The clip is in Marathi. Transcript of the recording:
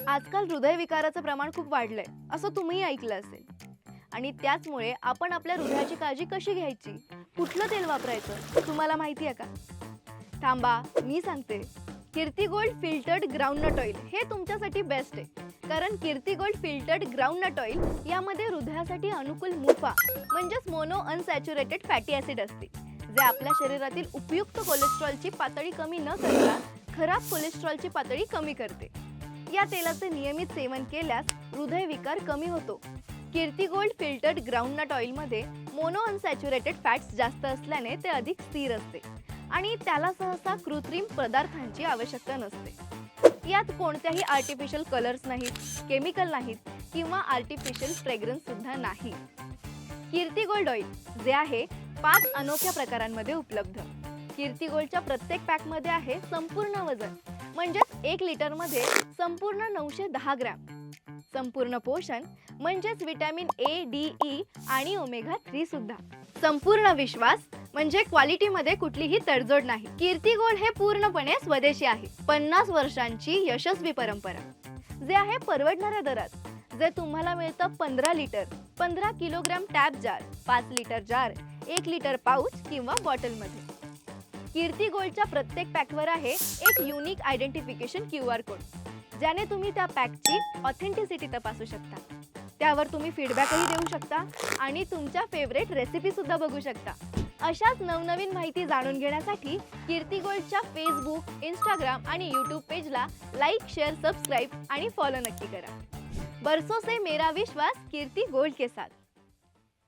आजकाल हृदयविकाराचं प्रमाण खूप वाढलंय असं तुम्ही ऐकलं असेल. आणि त्याचमुळे आपण आपल्या हृदयाची काळजी कशी घ्यायची? कुठलं तेल वापरायचं? तुम्हाला माहिती आहे का? थांबा मी सांगते. Kirti gold filtered groundnut oil हे तुमच्यासाठी बेस्ट आहे. कारण Kirti gold filtered groundnut oil यामध्ये हृदयासाठी अनुकूल मुफा म्हणजेच मोनो अनसॅच्युरेटेड फॅटी ऍसिड असते जे आपल्या शरीरातील उपयुक्त कोलेस्ट्रॉलची पातळी कमी न करता खराब कोलेस्ट्रॉलची पातळी कमी करते. या तेलाचे नियमित सेवन केल्यास हृदयविकार कमी होतो. कीर्ती गोल्ड फिल्टर्ड ग्राउंडनट ऑइलमध्ये मोनो अनसॅच्युरेटेड फॅट्स जास्त असल्याने ते अधिक स्थिर असते आणि त्याला सहसा कृत्रिम पदार्थांची आवश्यकता नसते. यात कोणत्याही आर्टिफिशियल कलर्स नाहीत केमिकल नाहीत किंवा आर्टिफिशियल फ्रेग्रन्स सुद्धा नाही. कीर्ती गोल्ड ऑइल जे आहे पाच अनोख्या प्रकारांमध्ये उपलब्ध. कीर्ती गोल्डच्या प्रत्येक पॅकमध्ये आहे संपूर्ण वजन. म्हणजेच एक लिटरमध्ये संपूर्ण नऊशे दहा ग्रॅम. संपूर्ण पोषण म्हणजेच विटॅमिन ए डी ई आणि ओमेगा थ्री सुद्धा. संपूर्ण विश्वास म्हणजे क्वालिटीमध्ये कुठलीही तडजोड नाही. कीर्ती गोल्ड हे पूर्णपणे स्वदेशी आहे. पन्नास वर्षांची यशस्वी परंपरा. जे आहे परवडणाऱ्या दरात. जे तुम्हाला मिळतं पंधरा लिटर पंधरा किलोग्रॅम टॅप जार पाच लिटर जार एक लिटर पाऊच किंवा बॉटलमध्ये. कीर्ती गोल्डच्या प्रत्येक पॅकवर आहे एक unique identification Q R code ज्याने तुम्ही त्या पॅकची ऑथेंटिसिटी तपासू शकता. त्यावर तुम्ही फीडबॅकही देऊ शकता आणि तुमच्या फेवरेट रेसिपीसुद्धा बघू शकता. अशाच नवनवीन माहिती जाणून घेण्यासाठी कीर्ती गोल्डच्या फेसबुक इंस्टाग्राम आणि यूट्यूब पेजला लाईक शेअर सबस्क्राईब आणि फॉलो नक्की करा. बरसो से मेरा विश्वास कीर्ती गोल्ड के साथ.